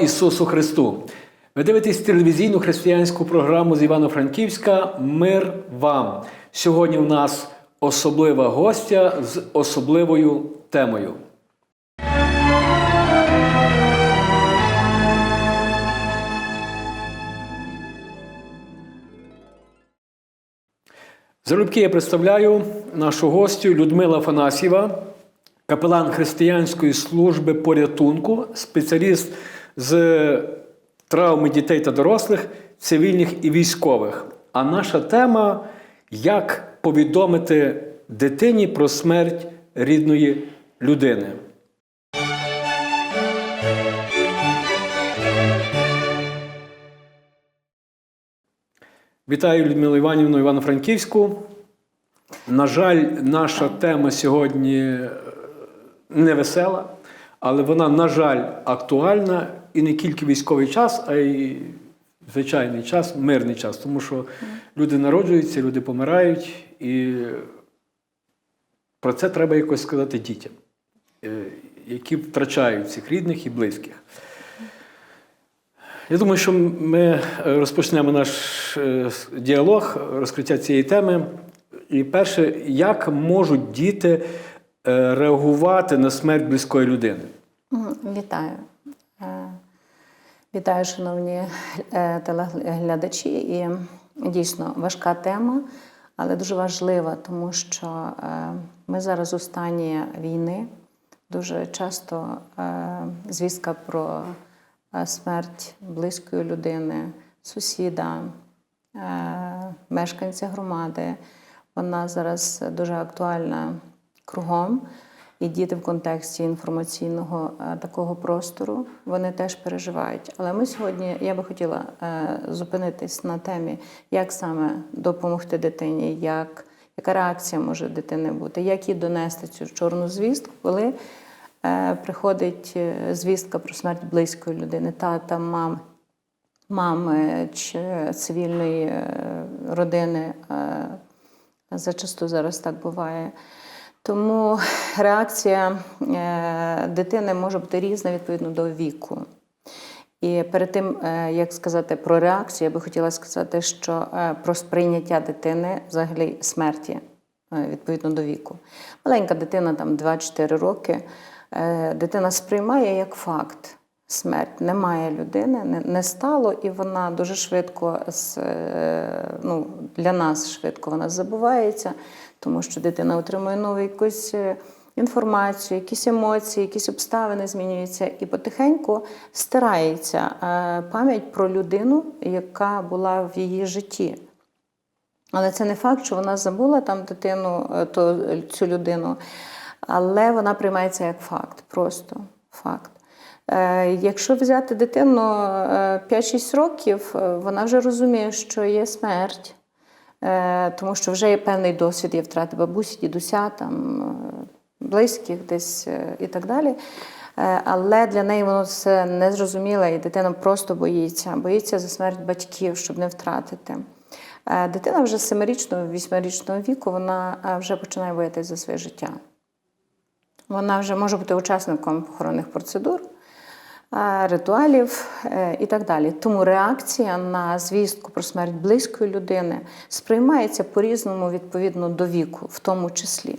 Ісусу Христу! Ви дивитесь телевізійну християнську програму з Івано-Франківська Мир вам. Сьогодні у нас особлива гостя з особливою темою. Залюбки я представляю нашу гостю Людмила Фанасьєва, капелан християнської служби порятунку, спеціаліст з травми дітей та дорослих, цивільних і військових. А наша тема як повідомити дитині про смерть рідної людини. Вітаю Людмилу Іванівну Івано-Франківську. На жаль, наша тема сьогодні е, не весела, але вона, на жаль, актуальна і не тільки військовий час, а й звичайний час, мирний час. Тому що люди народжуються, люди помирають, і про це треба якось сказати дітям, е, які втрачають цих рідних і близьких. Я думаю, що ми розпочнемо наш е, діалог, розкриття цієї теми. І перше, як можуть діти е, реагувати на смерть близької людини? Вітаю. Вітаю, шановні е, телеглядачі. І дійсно важка тема, але дуже важлива, тому що е, ми зараз у стані війни. Дуже часто е, звістка про смерть близької людини, сусіда, мешканця громади, вона зараз дуже актуальна кругом. І діти в контексті інформаційного е, такого простору вони теж переживають. Але ми сьогодні, я би хотіла е, зупинитись на темі, як саме допомогти дитині, як, яка реакція може дитини бути, як їй донести цю чорну звістку, коли е, приходить звістка про смерть близької людини, тата, мам, мами чи цивільної родини. Зачасту зараз так буває. Тому реакція е, дитини може бути різна відповідно до віку. І перед тим, е, як сказати про реакцію, я би хотіла сказати, що е, про сприйняття дитини взагалі смерті відповідно до віку. Маленька дитина, там 2-4 роки, дитина сприймає як факт. Смерть немає людини, не, стало, і вона дуже швидко ну, для нас швидко вона забувається, тому що дитина отримує нову якусь е, інформацію, якісь емоції, якісь обставини змінюються, і потихеньку стирається е, пам'ять про людину, яка була в її житті. Але це не факт, що вона забула там дитину, е, то, цю людину, але вона приймається як факт, просто факт. Якщо взяти дитину е, 5-6 років, вона вже розуміє, що є смерть, тому що вже є певний досвід, є втрати бабусі, дідуся, там, е, близьких десь е, і так далі. Е, Але для неї воно це незрозуміле, і дитина просто боїться, боїться за смерть батьків, щоб не втратити. Е, Дитина вже з 7-річного, 8-річного віку вона е, вже починає боятися за своє життя. Вона вже може бути учасником похоронних процедур, е, ритуалів е, і так далі. Тому реакція на звістку про смерть близької людини сприймається по-різному відповідно до віку, в тому числі.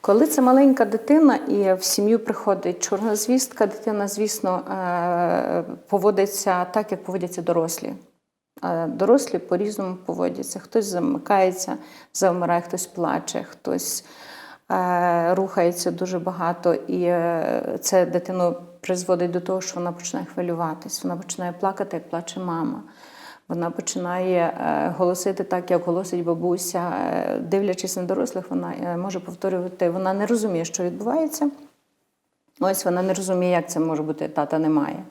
Коли це маленька дитина і в сім'ю приходить чорна звістка, дитина, звісно, е, поводиться так, як поводяться дорослі. Е, Дорослі по-різному поводяться. Хтось замикається, завмирає, хтось плаче, хтось е, рухається дуже багато, і е, це дитину призводить до того, що вона починає хвилюватись, вона починає плакати, як плаче мама. Вона починає е, голосити так, як голосить бабуся. Е, Дивлячись на дорослих, вона е, може повторювати, вона не розуміє, що відбувається. Ось вона не розуміє, як це може бути, тата немає.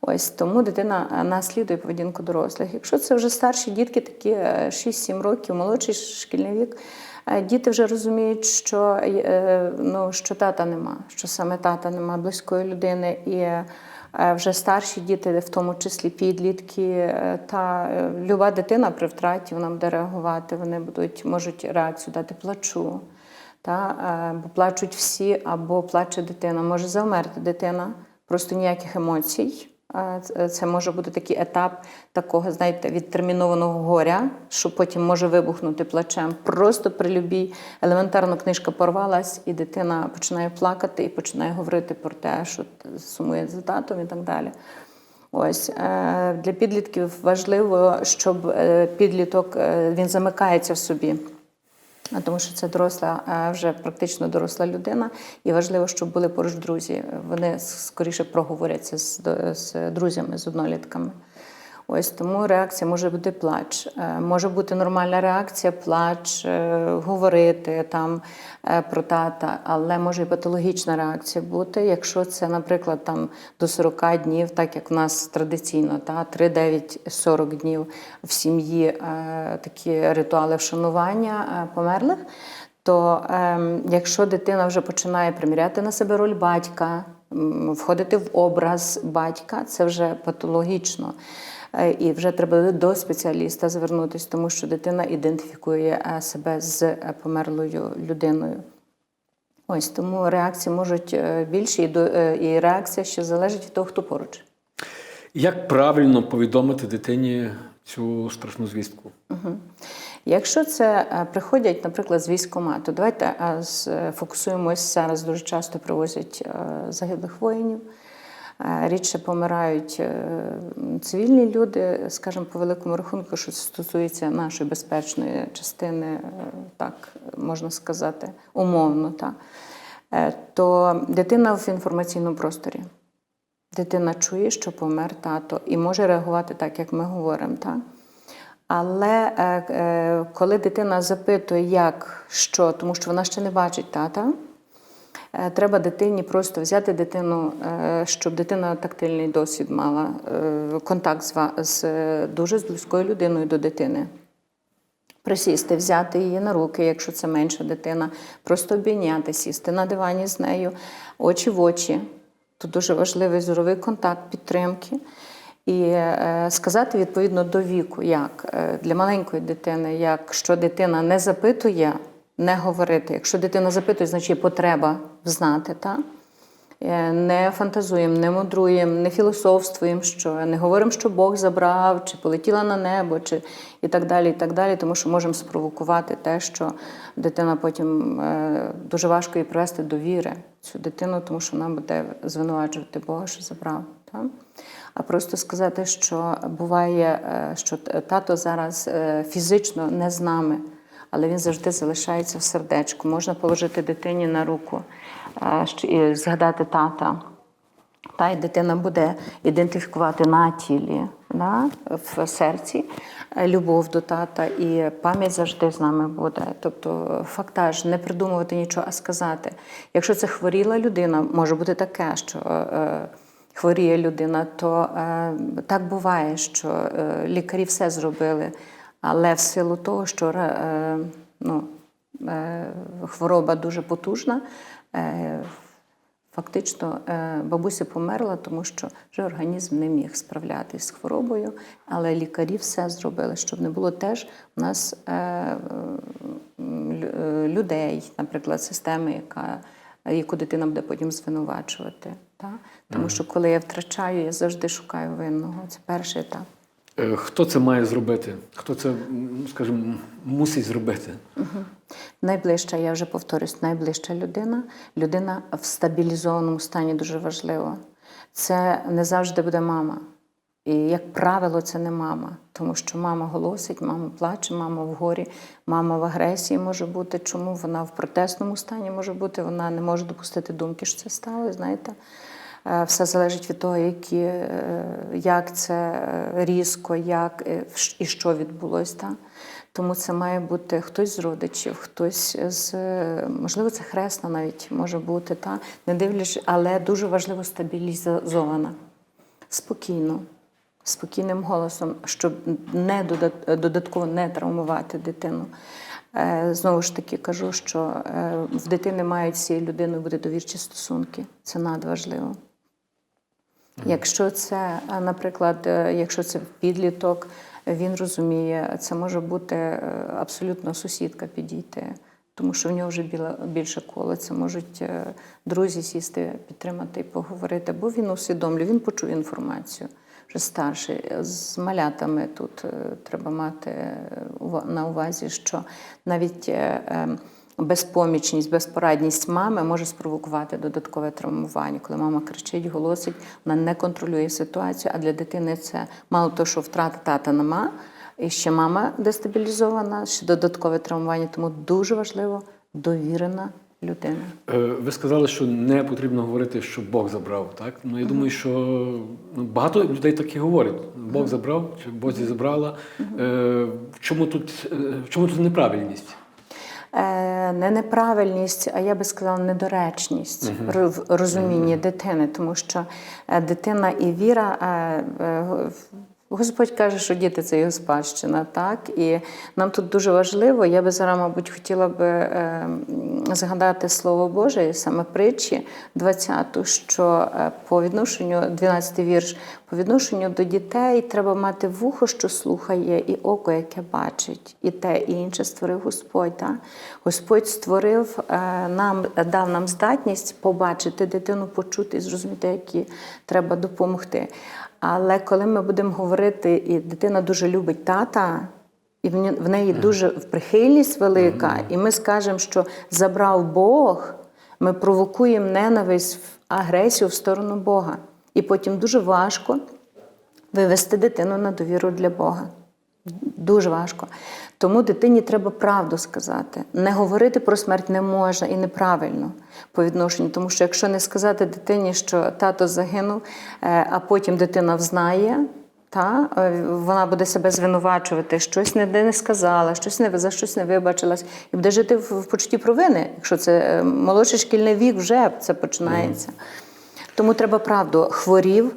Ось тому дитина наслідує поведінку дорослих. Якщо це вже старші дітки, такі е, 6-7 років, молодший шкільний вік, діти вже розуміють, що, е, ну, що тата нема, що саме тата нема близької людини. І е, вже старші діти, в тому числі підлітки, е, та е, люба дитина при втраті вона буде реагувати, вони будуть, можуть реакцію дати плачу. Та, е, бо плачуть всі, або плаче дитина. Може завмерти дитина, просто ніяких емоцій. Це це може бути такий етап такого, знаєте, відтермінованого горя, що потім може вибухнути плачем. Просто при любій елементарно книжка порвалась, і дитина починає плакати і починає говорити про те, що сумує за татом і так далі. Ось е, для підлітків важливо, щоб е, підліток е, він замикається в собі. Тому що це доросла, вже практично доросла людина, і важливо, щоб були поруч друзі. Вони скоріше проговоряться з, з друзями, з однолітками. Ось тому реакція може бути плач. Е, Може бути нормальна реакція, плач, е, говорити там е, про тата, але може і патологічна реакція бути, якщо це, наприклад, там до 40 днів, так як в нас традиційно, та 3-9-40 днів в сім'ї такі ритуали вшанування померлих. То ем, якщо дитина вже починає приміряти на себе роль батька, входити в образ батька, це вже патологічно. Е, І вже треба до спеціаліста звернутися, тому що дитина ідентифікує е, себе з е, померлою людиною. Ось тому реакції можуть е, більші, і, реакція ще залежить від того, хто поруч. Як правильно повідомити дитині цю страшну звістку? Якщо це приходять, наприклад, з військкомату, давайте фокусуємось зараз. Дуже часто привозять загиблих воїнів. Е, Рідше помирають е, цивільні люди, скажімо, по великому рахунку, що стосується нашої безпечної частини, е, так можна сказати, умовно, так, то дитина в інформаційному просторі. Дитина чує, що помер тато, і може реагувати так, як ми говоримо. Так? Але коли дитина запитує, як, що, тому що вона ще не бачить тата, треба дитині просто взяти дитину, е, щоб дитина тактильний досвід мала, е, контакт з, е, дуже з близькою людиною до дитини. Присісти, взяти її на руки, якщо це менша дитина, просто обійняти, сісти на дивані з нею, очі в очі. Тут дуже важливий зоровий контакт, підтримки. І е, сказати відповідно до віку, як е, для маленької дитини, якщо дитина не запитує, не говорити. Якщо дитина запитує, значить потреба знати. Та? Е, Не фантазуємо, не мудруємо, не філософствуємо, що не говоримо, що Бог забрав, чи полетіла на небо, чи і так далі, і так далі, тому що можемо спровокувати те, що дитина потім е, дуже важко її привести до віри цю дитину, тому що вона буде звинувачувати Бога, що забрав. Та? А просто сказати, що буває, е, що тато зараз фізично не з нами, але він завжди залишається в сердечку. Можна положити дитині на руку, е, згадати тата. Та й дитина буде ідентифікувати на тілі, да, в серці е, любов до тата, і пам'ять завжди з нами буде. Тобто, фактаж, не придумувати нічого, а сказати. Якщо це хворіла людина, може бути таке, що е, хворіє людина, то е, так буває, що е, лікарі все зробили, але в силу того, що е, ну, е, хвороба дуже потужна. Е, Фактично, бабуся померла, тому що вже організм не міг справлятися з хворобою, але лікарі все зробили, щоб не було теж у нас людей, наприклад, системи, яка, яку дитина буде потім звинувачувати. Та? Тому що коли я втрачаю, я завжди шукаю винного. Це перший етап. Е, Хто це має зробити? Хто це, м, скажімо, мусить зробити? Найближча, я вже повторюсь, найближча людина. Людина в стабілізованому стані дуже важливо. Це не завжди буде мама. І, як правило, це не мама, тому що мама голосить, мама плаче, мама в горі, мама в агресії може бути. Чому вона в протестному стані може бути? Вона не може допустити думки, що це стало. Знаєте, все залежить від того, які, е, як це е, різко, як е, і що відбулося. Та? Тому це має бути хтось з родичів, хтось з е, можливо, це хресна навіть може бути, та не дивлячись, але дуже важливо стабілізована, спокійно, спокійним голосом, щоб не додатково не травмувати дитину. Е, Знову ж таки кажу, що е, в дитини мають з цією людиною бути довірчі стосунки. Це надважливо. Якщо це, наприклад, е, якщо це підліток, він розуміє, це може бути е, абсолютно сусідка підійти. тому що в нього вже більше коло. Це можуть е, друзі сісти, підтримати і поговорити, бо він усвідомлює, він почує інформацію. Вже старший. З малятами тут е, треба мати е, на увазі, що навіть е, е, безпомічність, безпорадність мами може спровокувати додаткове травмування. Коли мама кричить, голосить, вона не контролює ситуацію, а для дитини це мало того, що втрата тата нема, і ще мама дестабілізована, ще додаткове травмування. Тому дуже важливо довірена людина. Е, Ви сказали, що не потрібно говорити, що Бог забрав. Так? Ну, я думаю, що ну, багато людей так і говорять. Бог забрав, чи Бозі забрала. Е, В чому тут, е, в чому тут неправильність? Е, не неправильність, а я би сказала, недоречність в розумінні дитини, тому що е, дитина і віра. Господь каже, що діти це його спадщина, так? І нам тут дуже важливо, я би зараз, мабуть, хотіла би е, згадати Слово Боже, саме притчі 20, що е, по відношенню, 12 вірш, по відношенню до дітей треба мати вухо, що слухає, і око, яке бачить, і те, і інше створив Господь. Так? Господь створив е, нам, дав нам здатність побачити дитину, почути і зрозуміти, які треба допомогти. Але коли ми будемо говорити, і дитина дуже любить тата, і в неї дуже прихильність велика, і ми скажемо, що забрав Бог, ми провокуємо ненависть, агресію в сторону Бога. І потім дуже важко вивести дитину на довіру для Бога. Дуже важко. Тому дитині треба правду сказати. Не говорити про смерть не можна і неправильно по відношенню. Тому що якщо не сказати дитині, що тато загинув, е, а потім дитина взнає, та, е, вона буде себе звинувачувати, щось не, не сказала, щось не за щось не вибачилась, і буде жити в, почутті провини. Якщо це е, молодший шкільний вік, вже це починається. Тому треба правду. Хворів,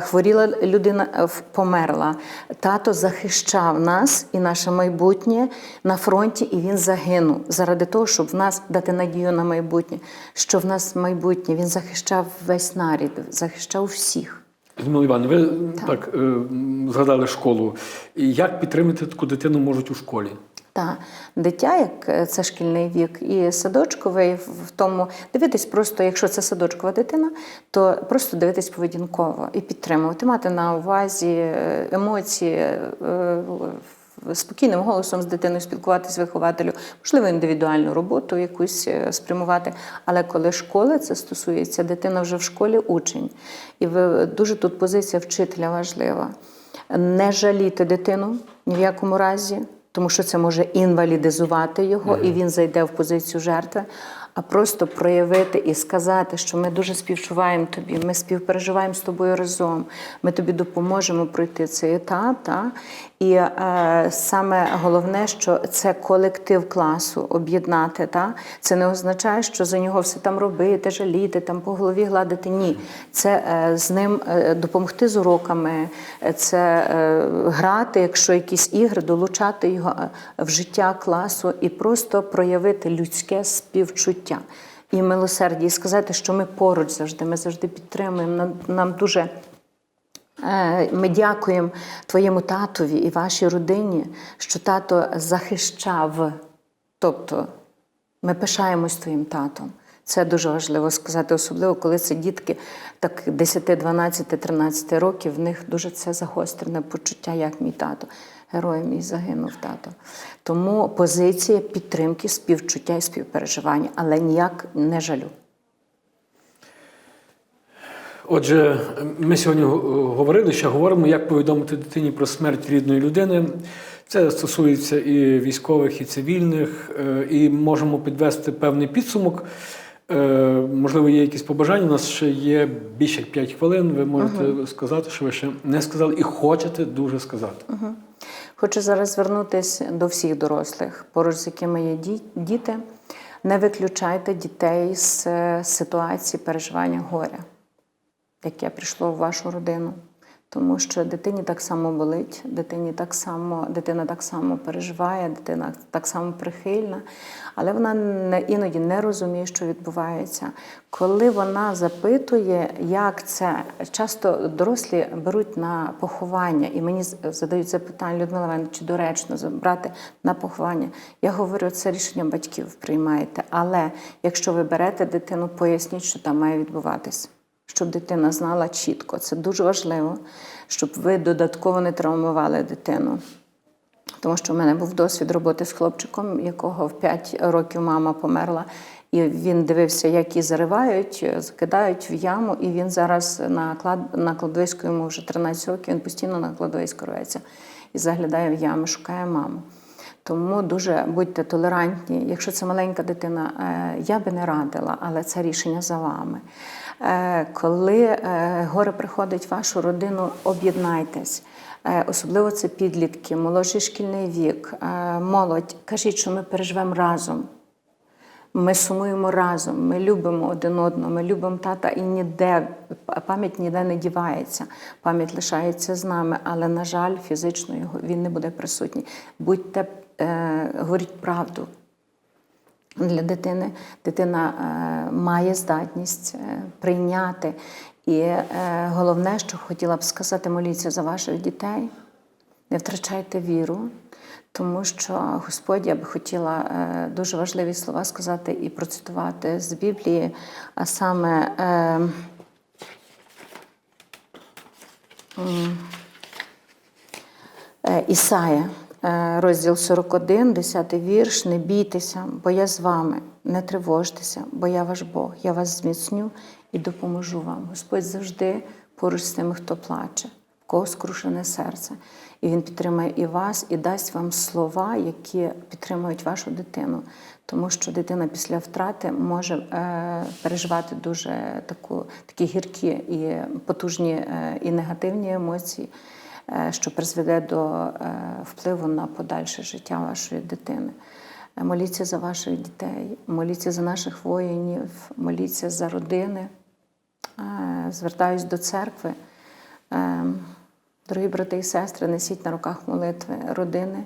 хворіла людина, е, померла. Тато захищав нас і наше майбутнє на фронті, і він загинув заради того, щоб в нас дати надію на майбутнє. Що в нас майбутнє? Він захищав весь нарід, захищав всіх. Людмила Івановна, ви так, е, м, згадали школу. Як підтримати таку дитину можуть у школі? Та дитя, як е, це шкільний вік, і садочковий в тому дивитись просто, якщо це садочкова дитина, то просто дивитись поведінково і підтримувати, мати на увазі е, емоції, е, спокійним голосом з дитиною спілкуватися з вихователю, можливо, індивідуальну роботу якусь спрямувати. Але коли школи це стосується, дитина вже в школі учень. І дуже тут позиція вчителя важлива. Не жаліти дитину ні в якому разі тому що це може інвалідизувати його, і він зайде в позицію жертви, а просто проявити і сказати, що ми дуже співчуваємо тобі, ми співпереживаємо з тобою разом, ми тобі допоможемо пройти цей етап. Та? І е, саме головне, що це колектив класу об'єднати. Та? Це не означає, що за нього все там робити, жаліти, там по голові гладити. Ні. Це е, з ним е, допомогти з уроками, е, це е, грати, якщо якісь ігри, долучати його е, в життя класу і просто проявити людське співчуття і милосердя, і сказати, що ми поруч завжди, ми завжди підтримуємо. Нам, нам дуже. Е, Ми дякуємо твоєму татові і вашій родині, що тато захищав. Тобто ми пишаємось твоїм татом. Це дуже важливо сказати, особливо коли це дітки так 10, 12, 13 років, в них дуже це загострене почуття, як мій тато. Герой мій загинув тато. Тому позиція підтримки, співчуття і співпереживання, але ніяк не жалю. Отже, ми сьогодні говорили, що говоримо, як повідомити дитині про смерть рідної людини. Це стосується і військових, і цивільних, е, і можемо підвести певний підсумок. Е, Можливо, є якісь побажання. У нас ще є більше як 5 хвилин. Ви можете сказати, що ви ще не сказали, і хочете дуже сказати. Хочу зараз звернутися до всіх дорослих, поруч з якими є діти. Не виключайте дітей з е, ситуації переживання горя, яке прийшло в вашу родину. Тому що дитині так само болить, дитині так само, дитина так само переживає, дитина так само прихильна, але вона не, іноді не розуміє, що відбувається. Коли вона запитує, як це, часто дорослі беруть на поховання, і мені задають запитання, Людмила Івановна, чи доречно забрати на поховання. Я говорю, це рішення батьків приймаєте. Але якщо ви берете дитину, поясніть, що там має відбуватись щоб дитина знала чітко. Це дуже важливо, щоб ви додатково не травмували дитину. Тому що в мене був досвід роботи з хлопчиком, якого в 5 років мама померла, і він дивився, як її заривають, закидають в яму, і він зараз на, клад... на кладовиську йому вже 13 років, він постійно на кладовиську рветься і заглядає в ями, шукає маму. Тому дуже будьте толерантні. Якщо це маленька дитина, е, я би не радила, але це рішення за вами. Е, Коли е, горе приходить в вашу родину, об'єднайтесь. Е, Особливо це підлітки, молодший шкільний вік, молодь. Кажіть, що ми переживемо разом. Ми сумуємо разом, ми любимо один одного, ми любимо тата і ніде пам'ять ніде не дівається. Пам'ять лишається з нами, але, на жаль, фізично його він не буде присутній. Будьте, е, говоріть правду. Для дитини дитина е, має здатність е, прийняти. І е, головне, що хотіла б сказати, моліться за ваших дітей, не втрачайте віру, тому що Господь я би хотіла дуже важливі слова сказати і процитувати з Біблії, а саме. Ісая, розділ 41, 10 вірш. Не бійтеся, бо я з вами. Не тривожтеся, бо я ваш Бог. Я вас зміцню і допоможу вам. Господь завжди поруч з тими, хто плаче, в кого скрушене серце. І Він підтримає і вас, і дасть вам слова, які підтримують вашу дитину. Тому що дитина після втрати може е, переживати дуже таку, такі гіркі і потужні е, і негативні емоції е, що призведе до е, впливу на подальше життя вашої дитини. Е, Моліться за ваших дітей, моліться за наших воїнів, моліться за родини. Е, Звертаюсь до церкви. Е, Дорогі брати і сестри, несіть на руках молитви родини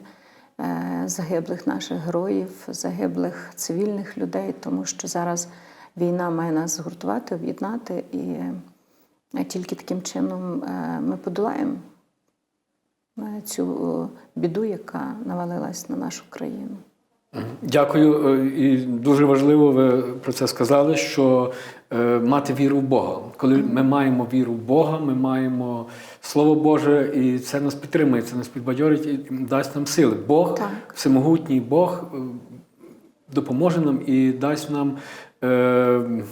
е, загиблих наших героїв, загиблих цивільних людей, тому що зараз війна має нас згуртувати, об'єднати, і е, тільки таким чином е, ми подолаємо е, цю біду, яка навалилась на нашу країну. Дякую. Е, І дуже важливо, ви про це сказали, що е, мати віру в Бога. Коли ми маємо віру в Бога, ми маємо Слово Боже, і це нас підтримує, це нас підбадьорить і дасть нам сили. Бог, Так. всемогутній Бог, е, допоможе нам і дасть нам. Е,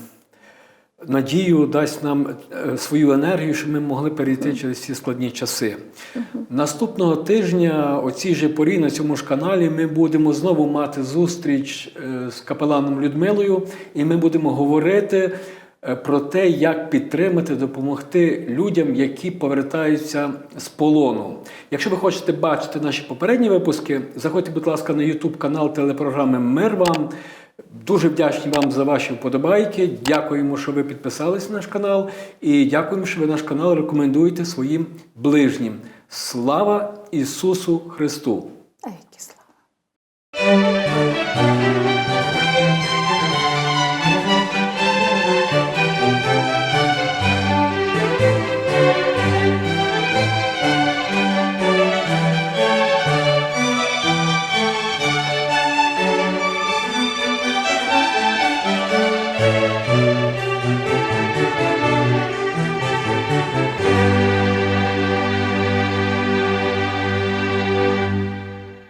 Надію дасть нам е, свою енергію, щоб ми могли перейти через ці складні часи. Наступного тижня, о цій же порі на цьому ж каналі, ми будемо знову мати зустріч е, з капеланом Людмилою, і ми будемо говорити е, про те, як підтримати, допомогти людям, які повертаються з полону. Якщо ви хочете бачити наші попередні випуски, заходьте, будь ласка, на YouTube канал телепрограми Мир вам. Дуже вдячні вам за ваші вподобайки. Дякуємо, що ви підписались на наш канал, і дякуємо, що ви наш канал рекомендуєте своїм ближнім. Слава Ісусу Христу! А які слава!